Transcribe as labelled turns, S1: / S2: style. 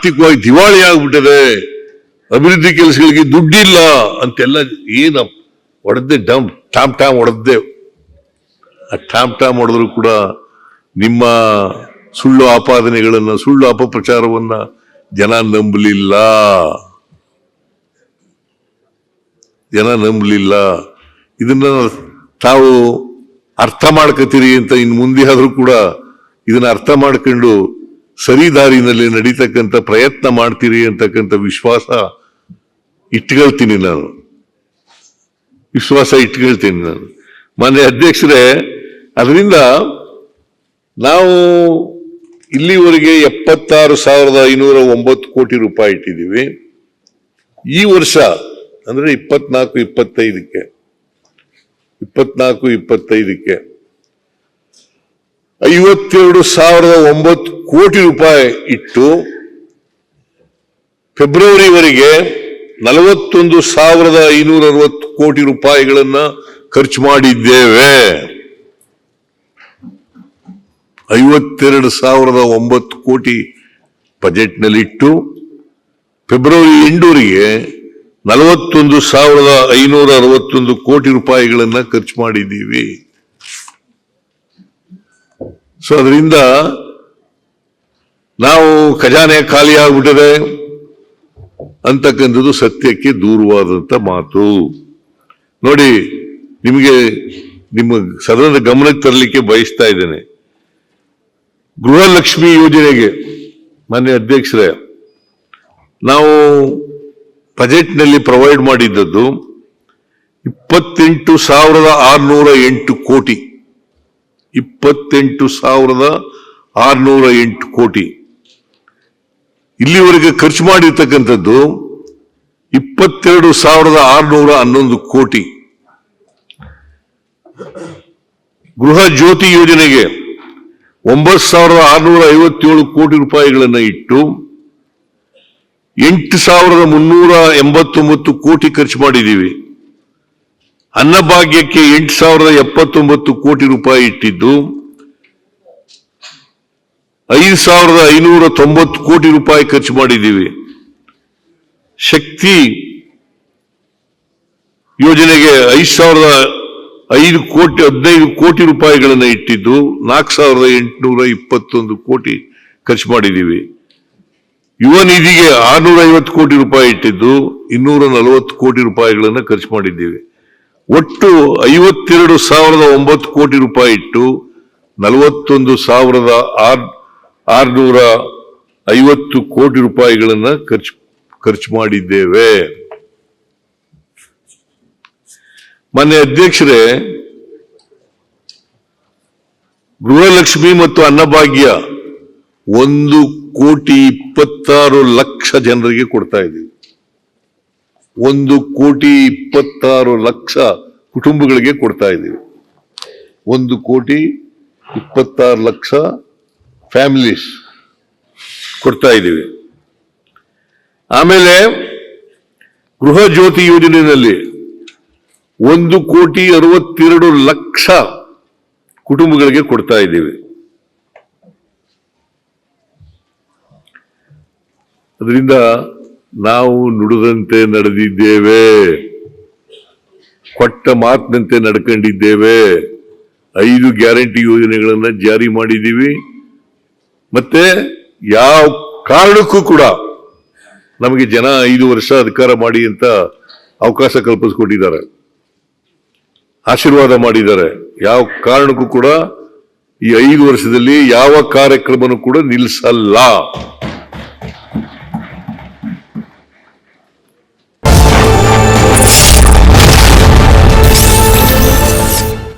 S1: ಆರ್ಥಿಕವಾಗಿ ದಿವಾಳಿ ಆಗ್ಬಿಟ್ಟಿದೆ. ಅಭಿವೃದ್ಧಿ ಕೆಲಸಗಳಿಗೆ ದುಡ್ಡಿಲ್ಲ ಅಂತೆಲ್ಲ ಏನ ಹೊಡೆದ್ದೆ ಡಮ್, ಟಾಮ್ ಟಾಮ್ ಹೊಡೆದ್ದೆ ಆ ಟಾಮ್ ಟಾಮ್ ಹೊಡೆದ್ರು ಕೂಡ ನಿಮ್ಮ ಸುಳ್ಳು ಆಪಾದನೆಗಳನ್ನ, ಸುಳ್ಳು ಅಪಪ್ರಚಾರವನ್ನ ಜನ ನಂಬಲಿಲ್ಲ. ಜನ ನಂಬಲಿಲ್ಲ. ಇದನ್ನ ತಾವು ಅರ್ಥ ಮಾಡ್ಕೋತೀರಿ ಅಂತ ಇನ್ನು ಮುಂದೆ ಆದ್ರೂ ಕೂಡ ಇದನ್ನ ಅರ್ಥ ಮಾಡ್ಕೊಂಡು ಸರಿ ದಾರಿನಲ್ಲಿ ನಡೀತಕ್ಕಂಥ ಪ್ರಯತ್ನ ಮಾಡ್ತೀರಿ ಅಂತಕ್ಕಂಥ ವಿಶ್ವಾಸ ಇಟ್ಕೊಳ್ತೀನಿ ನಾನು. ವಿಶ್ವಾಸ ಇಟ್ಕೊಳ್ತೀನಿ ನಾನು. ಮಾನ್ಯ ಅಧ್ಯಕ್ಷರೇ, ಅದರಿಂದ ನಾವು ಇಲ್ಲಿವರೆಗೆ ಎಪ್ಪತ್ತಾರು ಸಾವಿರದ ಐನೂರ ಒಂಬತ್ತು ಕೋಟಿ ರೂಪಾಯಿ ಇಟ್ಟಿದ್ದೀವಿ. ಈ ವರ್ಷ, ಅಂದ್ರೆ ಇಪ್ಪತ್ನಾಲ್ಕು, ಇಪ್ಪತ್ತೈದಕ್ಕೆ ಇಪ್ಪತ್ನಾಲ್ಕು, ಇಪ್ಪತ್ತೈದಕ್ಕೆ, ಐವತ್ತೆರಡು ಸಾವಿರದ ಒಂಬತ್ತು ಕೋಟಿ ರೂಪಾಯಿ ಇಟ್ಟು ಫೆಬ್ರವರಿವರೆಗೆ ನಲವತ್ತೊಂದು ಸಾವಿರದ ಐನೂರ ಅರವತ್ತು ಕೋಟಿ ರೂಪಾಯಿಗಳನ್ನ ಖರ್ಚು ಮಾಡಿದ್ದೇವೆ. ಐವತ್ತೆರಡು ಸಾವಿರದ ಒಂಬತ್ತು ಕೋಟಿ ಬಜೆಟ್ನಲ್ಲಿಟ್ಟು ಫೆಬ್ರವರಿ ಎಂಟೂರಿಗೆ ನಲವತ್ತೊಂದು ಸಾವಿರದ ಐನೂರ ಅರವತ್ತೊಂದು ಕೋಟಿ ರೂಪಾಯಿಗಳನ್ನ ಖರ್ಚು ಮಾಡಿದ್ದೀವಿ. ಸೊ ಅದರಿಂದ ನಾವು ಖಜಾನೆ ಖಾಲಿ ಆಗ್ಬಿಟ್ಟಿದೆ ಅಂತಕ್ಕಂಥದ್ದು ಸತ್ಯಕ್ಕೆ ದೂರವಾದಂತ ಮಾತು. ನೋಡಿ, ನಿಮಗೆ, ನಿಮ್ಮ ಸದನದ ಗಮನಕ್ಕೆ ತರಲಿಕ್ಕೆ ಬಯಸ್ತಾ ಇದ್ದೇನೆ. ಗೃಹಲಕ್ಷ್ಮಿ ಯೋಜನೆಗೆ ಮಾನ್ಯ ಅಧ್ಯಕ್ಷರೇ, ನಾವು ಬಜೆಟ್ನಲ್ಲಿ ಪ್ರೊವೈಡ್ ಮಾಡಿದ್ದದ್ದು ಇಪ್ಪತ್ತೆಂಟು ಸಾವಿರದ ಆರುನೂರ ಎಂಟು ಕೋಟಿ. ಇಪ್ಪತ್ತೆಂಟು ಸಾವಿರದ ಆರುನೂರ ಎಂಟು ಕೋಟಿ. ಇಲ್ಲಿವರೆಗೆ ಖರ್ಚು ಮಾಡಿರ್ತಕ್ಕಂಥದ್ದು ಇಪ್ಪತ್ತೆರಡು ಸಾವಿರದ ಆರುನೂರ ಹನ್ನೊಂದು ಕೋಟಿ. ಗೃಹ ಜ್ಯೋತಿ ಯೋಜನೆಗೆ ಒಂಬತ್ತು ಸಾವಿರದ ಆರುನೂರ ಐವತ್ತೇಳು ಕೋಟಿ ರೂಪಾಯಿಗಳನ್ನು ಇಟ್ಟು ಎಂಟು ಸಾವಿರದ ಮುನ್ನೂರ ಎಂಬತ್ತೊಂಬತ್ತು ಕೋಟಿ ಖರ್ಚು ಮಾಡಿದ್ದೀವಿ. ಅನ್ನಭಾಗ್ಯಕ್ಕೆ ಎಂಟು ಸಾವಿರದ ಎಪ್ಪತ್ತೊಂಬತ್ತು ಕೋಟಿ ರೂಪಾಯಿ ಇಟ್ಟಿದ್ದು ಐದು ಸಾವಿರದ ಐನೂರ ತೊಂಬತ್ತು ಕೋಟಿ ರೂಪಾಯಿ ಖರ್ಚು ಮಾಡಿದ್ದೀವಿ. ಶಕ್ತಿ ಯೋಜನೆಗೆ ಐದು ಸಾವಿರದ ಐದು ಕೋಟಿ, ಹದಿನೈದು ಕೋಟಿ ರೂಪಾಯಿಗಳನ್ನು ಇಟ್ಟಿದ್ದು, ನಾಲ್ಕು ಸಾವಿರದ ಎಂಟುನೂರ ಇಪ್ಪತ್ತೊಂದು ಕೋಟಿ ಖರ್ಚು ಮಾಡಿದ್ದೀವಿ. ಯುವ ನಿಧಿಗೆ ಆರ್ನೂರ ಐವತ್ತು ಕೋಟಿ ರೂಪಾಯಿ ಇಟ್ಟಿದ್ದು ಇನ್ನೂರ ನಲವತ್ತು ಕೋಟಿ ರೂಪಾಯಿಗಳನ್ನು ಖರ್ಚು ಮಾಡಿದ್ದೀವಿ. ಒಟ್ಟು ಐವತ್ತೆರಡು ಸಾವಿರದ ಒಂಬತ್ತು ಕೋಟಿ ರೂಪಾಯಿ ಇಟ್ಟು, ನಲವತ್ತೊಂದು ಸಾವಿರದ ಆರ್ ಆರ್ನೂರ ಐವತ್ತು ಕೋಟಿ ರೂಪಾಯಿಗಳನ್ನ ಖರ್ಚು ಖರ್ಚು ಮಾಡಿದ್ದೇವೆ. ಮನೆ ಅಧ್ಯಕ್ಷರೇ, ಗೃಹಲಕ್ಷ್ಮಿ ಮತ್ತು ಅನ್ನಭಾಗ್ಯ ಒಂದು ಕೋಟಿ ಇಪ್ಪತ್ತಾರು ಲಕ್ಷ ಜನರಿಗೆ ಕೊಡ್ತಾ ಇದ್ದೀವಿ. ಒಂದು ಕೋಟಿ ಇಪ್ಪತ್ತಾರು ಲಕ್ಷ ಕುಟುಂಬಗಳಿಗೆ ಕೊಡ್ತಾ ಇದ್ದೀವಿ. ಒಂದು ಕೋಟಿ ಇಪ್ಪತ್ತಾರು ಲಕ್ಷ ಫ್ಯಾಮಿಲೀಸ್ ಕೊಡ್ತಾ ಇದ್ದೀವಿ. ಆಮೇಲೆ ಗೃಹ ಜ್ಯೋತಿ ಯೋಜನೆಯಲ್ಲಿ ಒಂದು ಕೋಟಿ ಅರವತ್ತೆರಡು ಲಕ್ಷ ಕುಟುಂಬಗಳಿಗೆ ಕೊಡ್ತಾ ಇದ್ದೀವಿ. ಅದರಿಂದ ನಾವು ನುಡಿದಂತೆ ನಡೆದಿದ್ದೇವೆ. ಕೊಟ್ಟ ಮಾತಿನಂತೆ ನಡ್ಕೊಂಡಿದ್ದೇವೆ. ಐದು ಗ್ಯಾರಂಟಿ ಯೋಜನೆಗಳನ್ನು ಜಾರಿ ಮಾಡಿದ್ದೀವಿ. ಮತ್ತೆ ಯಾವ ಕಾರಣಕ್ಕೂ ಕೂಡ ನಮಗೆ ಜನ ಐದು ವರ್ಷ ಅಧಿಕಾರ ಮಾಡಿ ಅಂತ ಅವಕಾಶ ಕಲ್ಪಿಸ್ಕೊಟ್ಟಿದ್ದಾರೆ. ಆಶೀರ್ವಾದ ಮಾಡಿದ್ದಾರೆ. ಯಾವ ಕಾರಣಕ್ಕೂ ಕೂಡ ಈ ಐದು ವರ್ಷದಲ್ಲಿ ಯಾವ ಕಾರ್ಯಕ್ರಮನೂ ಕೂಡ ನಿಲ್ಲಿಸಲ್ಲ.